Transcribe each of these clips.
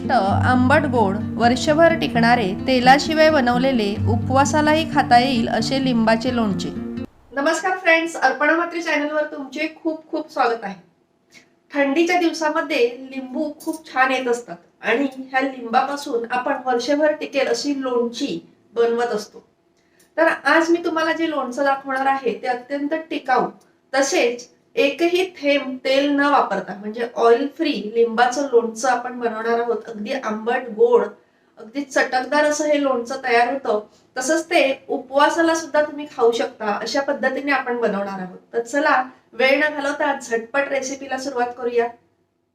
चविष्ट आंबट गोड वर्षभर टिकणारे तेलाशिवाय बनवलेले उपवासालाही खाता येईल असे लिंबाचे लोणचे. नमस्कार फ्रेंड्स अर्पणा मात्री चॅनलवर तुमचे खूप खूप स्वागत आहे. थंडीच्या दिवसामध्ये लिंबू खूप छान येत असतात आणि ह्या लिंबापासून आपण वर्षभर टिकेल अशी लोणची बनवत असतो. तर आज मी तुम्हाला जे लोणचं दाखवणार आहे ते अत्यंत टिकाऊ तसेच एकही थेंब तेल न वापरता म्हणजे ऑइल फ्री लिंबाचं लोणचं आपण बनवणार आहोत अगदी आंबट गोड अगदी चटकदार असं हे लोणचं तयार होतं तसंच ते उपवासाला सुद्धा तुम्ही खाऊ शकता अशा पद्धतीने आपण बनवणार आहोत. तर चला वेळ न घालवता झटपट रेसिपीला सुरुवात करूया.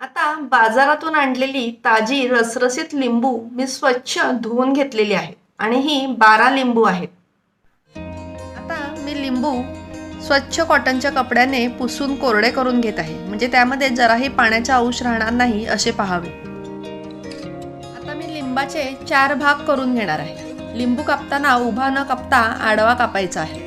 आता बाजारातून आणलेली ताजी रसरसीत लिंबू मी स्वच्छ धुवून घेतलेली आहे आणि ही बारा लिंबू आहेत. आता मी लिंबू स्वच्छ कॉटनच्या कपड्याने पुसून कोरडे करून घेत आहे. म्हणजे त्यामध्ये जराही पाण्याचा अंश राहणार नाही असे पाहावे. आता मी लिंबाचे चार भाग करून घेणार आहे. लिंबू कापताना उभा न कापता आडवा कापायचा आहे.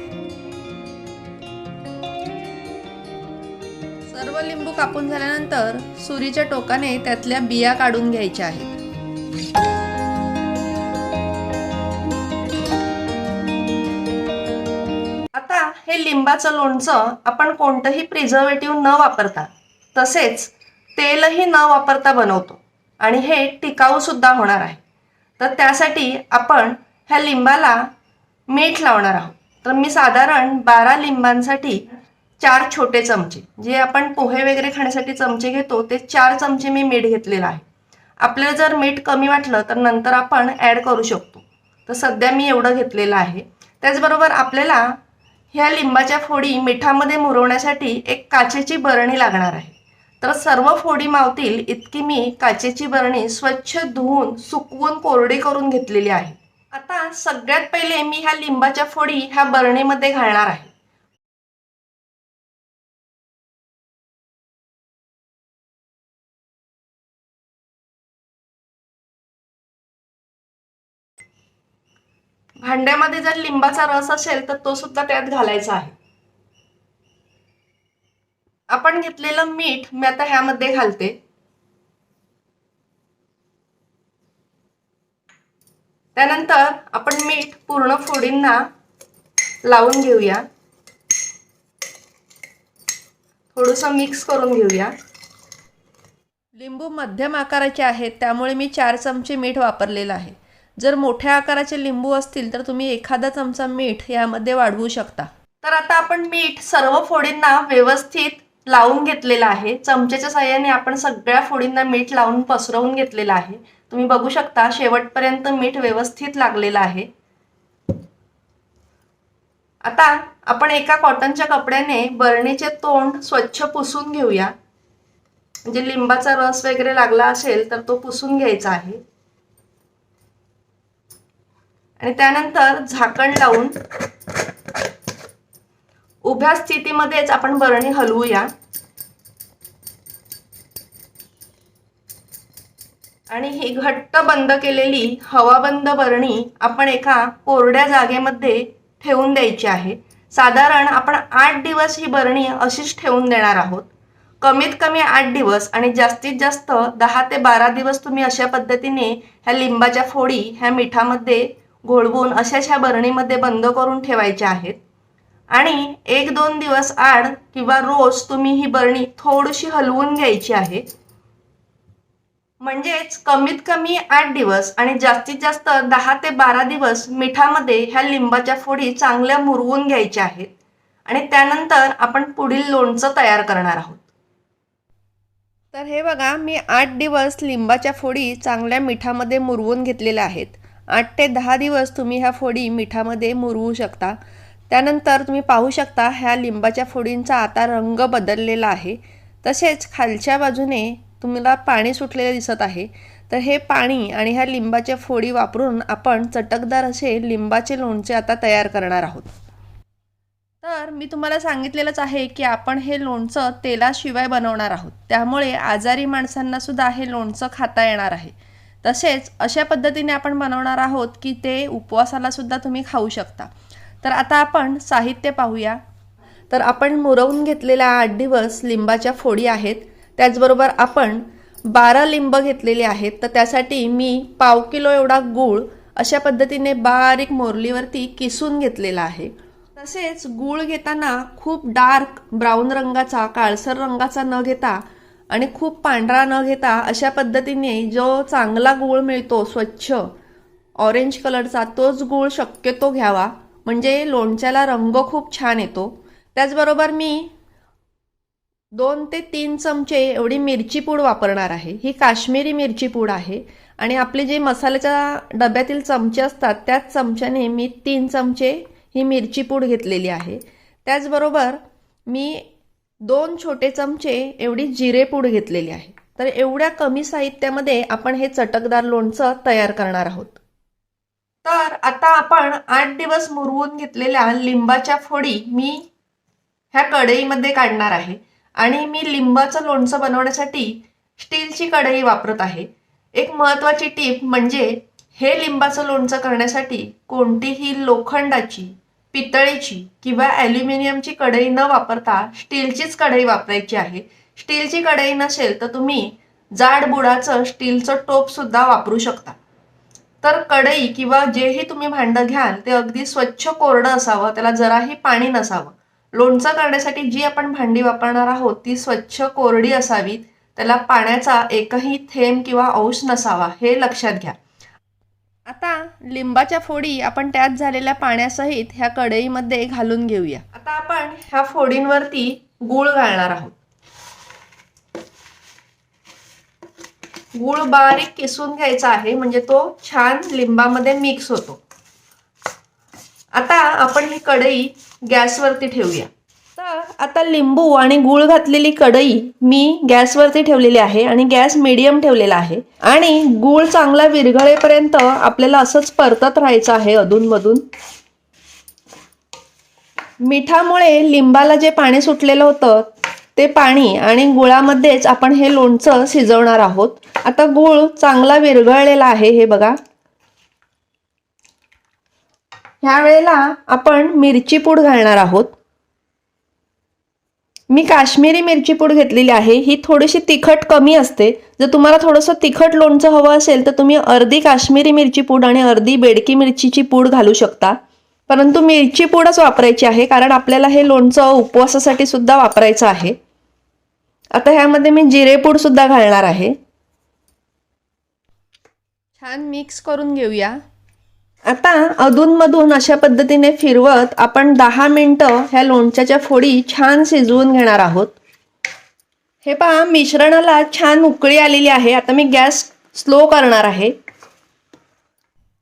सर्व लिंबू कापून झाल्यानंतर सुरीच्या टोकाने त्यातल्या बिया काढून घ्यायच्या आहेत. लिंबाचं लोणचं आपण कोणतंही प्रिझर्वेटिव्ह न वापरता तसेच तेलही न वापरता बनवतो. आणि हे टिकाऊ सुद्धा होणार आहे. तर त्यासाठी आपण ह्या लिंबाला मीठ लावणार आहोत. तर मी साधारण बारा लिंबांसाठी चार छोटे चमचे जे आपण पोहे वगैरे खाण्यासाठी चमचे घेतो ते चार चमचे मी मीठ घेतलेलं आहे. आपल्याला जर मीठ कमी वाटलं तर नंतर आपण ॲड करू शकतो. तर सध्या मी एवढं घेतलेलं आहे. त्याचबरोबर आपल्याला ह्या लिंबाच्या फोडी मिठामध्ये मुरवण्यासाठी एक काचेची बरणी लागणार आहे. तर सर्व फोडी मावतील इतकी मी काचेची बरणी स्वच्छ धुवून सुकवून कोरडी करून घेतलेली आहे. आता सगळ्यात पहिले मी ह्या लिंबाच्या फोडी ह्या बरणीमध्ये घालणार आहे. भांड्यामध्ये जर लिंबाचा रस असेल तर तो सुद्धा त्यात घालायचा आहे. आपण घेतलेलं मीठ मी आता ह्यामध्ये घालते. त्यानंतर आपण मीठ पूर्ण फोडींना लावून घेऊया. थोडस मिक्स करून घेऊया. लिंबू मध्यम आकाराचे आहेत त्यामुळे मी चार चमचे मीठ वापरलेलं आहे. जर मोठ्या आकाराचे लिंबू असतील तर तुम्ही एखादा चमचा मीठ यामध्ये वाढवू शकता. तर आता आपण मीठ सर्व फोडींना व्यवस्थित लावून घेतलेलं आहे. चमच्याच्या साह्याने आपण सगळ्या फोडींना मीठ लावून पसरवून घेतलेलं आहे. तुम्ही बघू शकता शेवटपर्यंत मीठ व्यवस्थित लागलेलं आहे. आता आपण एका कॉटनच्या कपड्याने बरणीचे तोंड स्वच्छ पुसून घेऊया. म्हणजे लिंबाचा रस वगैरे लागला असेल तर तो पुसून घ्यायचा आहे. आणि त्यानंतर झाकण लावून उभ्या स्थितीमध्येच आपण बरणी हलवूया. आणि ही घट्ट बंद केलेली हवाबंद बरणी आपण एका कोरड्या जागेमध्ये ठेवून द्यायची आहे. साधारण आपण आठ दिवस ही बरणी अशीच ठेवून देणार आहोत. कमीत कमी आठ दिवस आणि जास्तीत जास्त दहा ते बारा दिवस तुम्ही अशा पद्धतीने ह्या लिंबाच्या फोडी ह्या मिठामध्ये घोळवून अशाच ह्या बरणीमध्ये बंद करून ठेवायच्या आहेत. आणि एक दोन दिवस आड किंवा रोज तुम्ही ही बरणी थोडीशी हलवून घ्यायची आहे. म्हणजेच कमीत कमी आठ दिवस आणि जास्तीत जास्त दहा ते बारा दिवस मिठामध्ये ह्या लिंबाच्या फोडी चांगल्या मुरवून घ्यायच्या आहेत. आणि त्यानंतर आपण पुढील लोणचं तयार करणार आहोत. तर हे बघा मी आठ दिवस लिंबाच्या फोडी चांगल्या मिठामध्ये मुरवून घेतलेल्या आहेत. आठ ते दहा दिवस तुम्ही ह्या फोडी मिठामध्ये मुरवू शकता. त्यानंतर तुम्ही पाहू शकता ह्या लिंबाच्या फोडींचा आता रंग बदललेला आहे. तसेच खालच्या बाजूने तुम्हाला पाणी सुटलेलं दिसत आहे. तर हे पाणी आणि ह्या लिंबाच्या फोडी वापरून आपण चटकदार असे लिंबाचे लोणचे आता तयार करणार आहोत. तर मी तुम्हाला सांगितलेलंच आहे की आपण हे लोणचं तेलाशिवाय बनवणार आहोत. त्यामुळे आजारी माणसांना सुद्धा हे लोणचं खाता येणार आहे. तसेच अशा पद्धतीने आपण बनवणार आहोत की ते उपवासाला सुद्धा तुम्ही खाऊ शकता. तर आता आपण साहित्य पाहूया. तर आपण मुरवून घेतलेल्या आठ दिवस लिंबाच्या फोडी आहेत. त्याचबरोबर आपण बारा लिंब घेतलेले आहेत. तर त्यासाठी मी पाव किलो एवढा गूळ अशा पद्धतीने बारीक मोरलीवरती किसून घेतलेला आहे. तसेच गूळ घेताना खूप डार्क ब्राऊन रंगाचा काळसर रंगाचा न घेता आणि खूप पांढरा न घेता अशा पद्धतीने जो चांगला गूळ मिळतो स्वच्छ ऑरेंज कलरचा तोच गूळ शक्यतो घ्यावा. म्हणजे लोणच्याला रंग खूप छान येतो. त्याचबरोबर मी दोन ते तीन चमचे एवढी मिरची पूड वापरणार आहे. ही काश्मीरी मिरची पूड आहे. आणि आपले जे मसाल्याच्या डब्यातील चमचे असतात त्याच चमच्याने मी तीन चमचे ही मिरची पूड घेतलेली आहे. त्याचबरोबर मी दोन छोटे चमचे एवढी जिरे पूड घेतलेली आहे. तर एवढ्या कमी साहित्यामध्ये आपण हे चटकदार लोणचं तयार करणार आहोत. तर आता आपण आठ दिवस मुरवून घेतलेल्या लिंबाच्या फोडी मी ह्या कढईमध्ये काढणार आहे. आणि मी लिंबाचं लोणचं बनवण्यासाठी स्टीलची कढई वापरत आहे. एक महत्त्वाची टीप म्हणजे हे लिंबाचं लोणचं करण्यासाठी कोणतीही लोखंडाची पितळेची किंवा ॲल्युमिनियमची कढई न वापरता स्टीलचीच कढई वापरायची आहे. स्टीलची कढई नसेल तर तुम्ही जाड बुडाचं स्टीलचं टोपसुद्धा वापरू शकता. तर कढई किंवा जेही तुम्ही भांडं घ्याल ते अगदी स्वच्छ कोरडं असावं त्याला जराही पाणी नसावं. लोणचं करण्यासाठी जी आपण भांडी वापरणार आहोत ती स्वच्छ कोरडी असावीत. त्याला पाण्याचा एकही थेंब किंवा अंश नसावा हे लक्षात घ्या. आता लिंबाच्या फोडी आपण त्यात झालेल्या पाण्यासहित ह्या कढईमध्ये घालून घेऊया. आता आपण ह्या फोडींवरती गूळ घालणार आहोत. गूळ बारीक किसून घ्यायचा आहे म्हणजे तो छान लिंबामध्ये मिक्स होतो. आता आपण ही कढई गॅसवरती ठेवूया. आता लिंबू आणि गूळ घातलेली कढई मी गॅसवरती ठेवलेली आहे आणि गॅस मिडियम ठेवलेला आहे. आणि गूळ चांगला विरघळेपर्यंत आपल्याला असंच परतत राहायचं आहे अधूनमधून. मिठामुळे लिंबाला जे पाणी सुटलेलं होतं ते पाणी आणि गुळामध्येच आपण हे लोणचं शिजवणार आहोत. आता गूळ चांगला विरघळलेला आहे हे बघा. ह्या वेळेला आपण मिरची पूड घालणार आहोत. मी काश्मीरी मिरची पूड घेतलेली आहे. ही थोडीशी तिखट कमी असते. जर तुम्हाला थोडंसं तिखट लोणचं हवं असेल तर तुम्ही अर्धी काश्मीरी मिरची पूड आणि अर्धी बेडकी मिरचीची पूड घालू शकता. परंतु मिरची पूडच वापरायची आहे कारण आपल्याला हे लोणचं उपवासासाठी सुद्धा वापरायचं आहे. आता ह्यामध्ये मी जिरेपूड सुद्धा घालणार आहे. छान मिक्स करून घेऊया. आता अधूनमधून अशा पद्धतीने फिरवत आपण दहा मिनटं ह्या लोणच्याच्या फोडी छान शिजवून घेणार आहोत. हे पहा मिश्रणाला छान उकळी आलेली आहे. आता मी गॅस स्लो करणार आहे.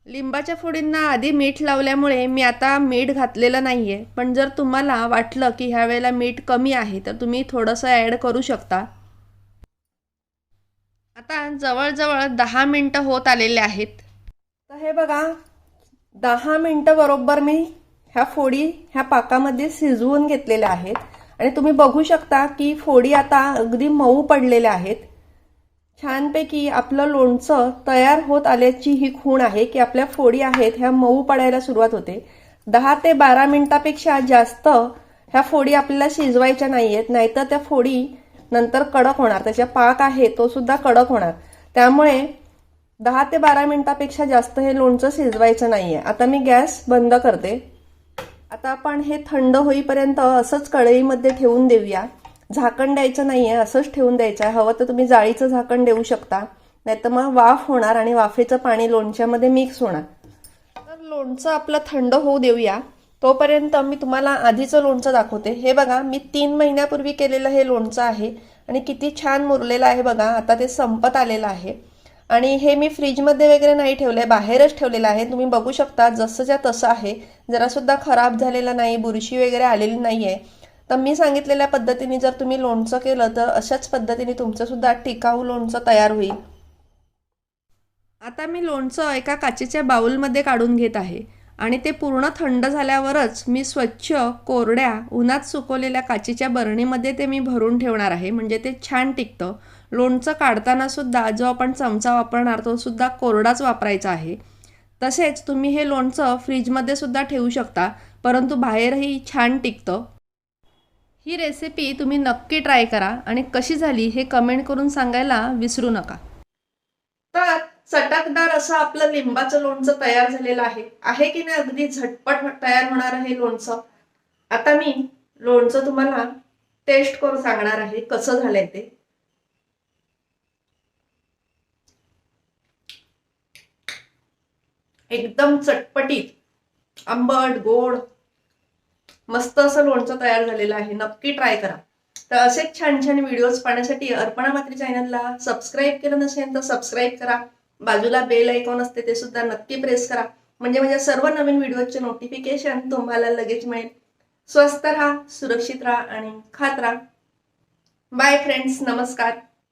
लिंबाच्या फोडींना आधी मीठ लावल्यामुळे मी आता मीठ घातलेलं नाही आहे पण जर तुम्हाला वाटलं की ह्या वेळेला मीठ कमी आहे तर तुम्ही थोडंसं ॲड करू शकता. आता जवळजवळ दहा मिनटं होत आलेले आहेत. तर हे बघा दहा मिनटं बरोबर मी ह्या फोडी ह्या पाकामध्ये शिजवून घेतलेल्या आहेत. आणि तुम्ही बघू शकता की फोडी आता अगदी मऊ पडलेल्या आहेत. छानपैकी आपलं लोणचं तयार होत आल्याची ही खूण आहे की आपल्या फोडी आहेत ह्या मऊ पडायला सुरुवात होते. दहा ते बारा मिनिटापेक्षा जास्त ह्या फोडी आपल्याला शिजवायच्या नाही आहेत नाहीतर त्या फोडी नंतर कडक होणार. त्याच्या पाक आहे तो सुद्धा कडक होणार. त्यामुळे दहा ते बारा मिनिटापेक्षा जास्त हे लोणचं शिजवायचं नाही आहे आता मी गॅस बंद करते. आता आपण हे थंड होईपर्यंत असंच कढईमध्ये ठेवून देऊया. झाकण द्यायचं नाही आहे असंच ठेवून द्यायचं आहे. हवं तर तुम्ही जाळीचं झाकण देऊ शकता. नाहीतर मग वाफ होणार आणि वाफेचं पाणी लोणच्यामध्ये मिक्स होणार. तर लोणचं आपलं थंड होऊ देऊया. तोपर्यंत मी तुम्हाला आधीचं लोणचं दाखवते. हे बघा मी तीन महिन्यापूर्वी केलेलं हे लोणचं आहे आणि किती छान मुरलेलं आहे बघा. आता ते संपत आलेलं आहे. आणि हे मी फ्रीजमध्ये वगैरे नाही ठेवलं आहे बाहेरच ठेवलेलं आहे. तुम्ही बघू शकता जसंच्या तसं आहे. जरासुद्धा खराब झालेलं नाही बुरशी वगैरे आलेली नाही आहे तर मी सांगितलेल्या पद्धतीने जर तुम्ही लोणचं केलं तर अशाच पद्धतीने तुमचंसुद्धा टिकाऊ लोणचं तयार होईल. आता मी लोणचं एका काचेच्या बाऊलमध्ये काढून घेत आहे. आणि ते पूर्ण थंड झाल्यावरच मी स्वच्छ कोरड्या उन्हात सुकवलेल्या काचेच्या बरणीमध्ये ते मी भरून ठेवणार आहे. म्हणजे ते छान टिकतं. लोणचं काढताना सुद्धा जो आपण चमचा वापरणार तो सुद्धा कोरडाच वापरायचा आहे. तसेच तुम्ही हे लोणचं फ्रीजमध्ये सुद्धा ठेवू शकता परंतु बाहेरही छान टिकतं. ही रेसिपी तुम्ही नक्की ट्राय करा आणि कशी झाली हे कमेंट करून सांगायला विसरू नका. तर चटकदार असं आपलं लिंबाचं लोणचं तयार झालेलं आहे. आहे की नाही अगदी झटपट तयार होणार आहे लोणचं. आता मी लोणचं तुम्हाला टेस्ट करून सांगणार आहे कसं झालंय ते. एकदम चटपटीत. आंबट गोड. मस्त असं लोणचं तयार झालेलं आहे. नक्की ट्राय करा. तर असेच छान छान व्हिडिओज पाहण्यासाठी अर्पणा मात्री चॅनलला सबस्क्राईब केलं नसेल तर सबस्क्राईब करा. बाजूला बेल आयकॉन असते ते सुद्धा नक्की प्रेस करा. म्हणजे माझ्या सर्व नवीन व्हिडिओचे नोटिफिकेशन तुम्हाला लगेच मिळेल. स्वस्त राहा सुरक्षित राहा आणि खात राहा. बाय फ्रेंड्स नमस्कार.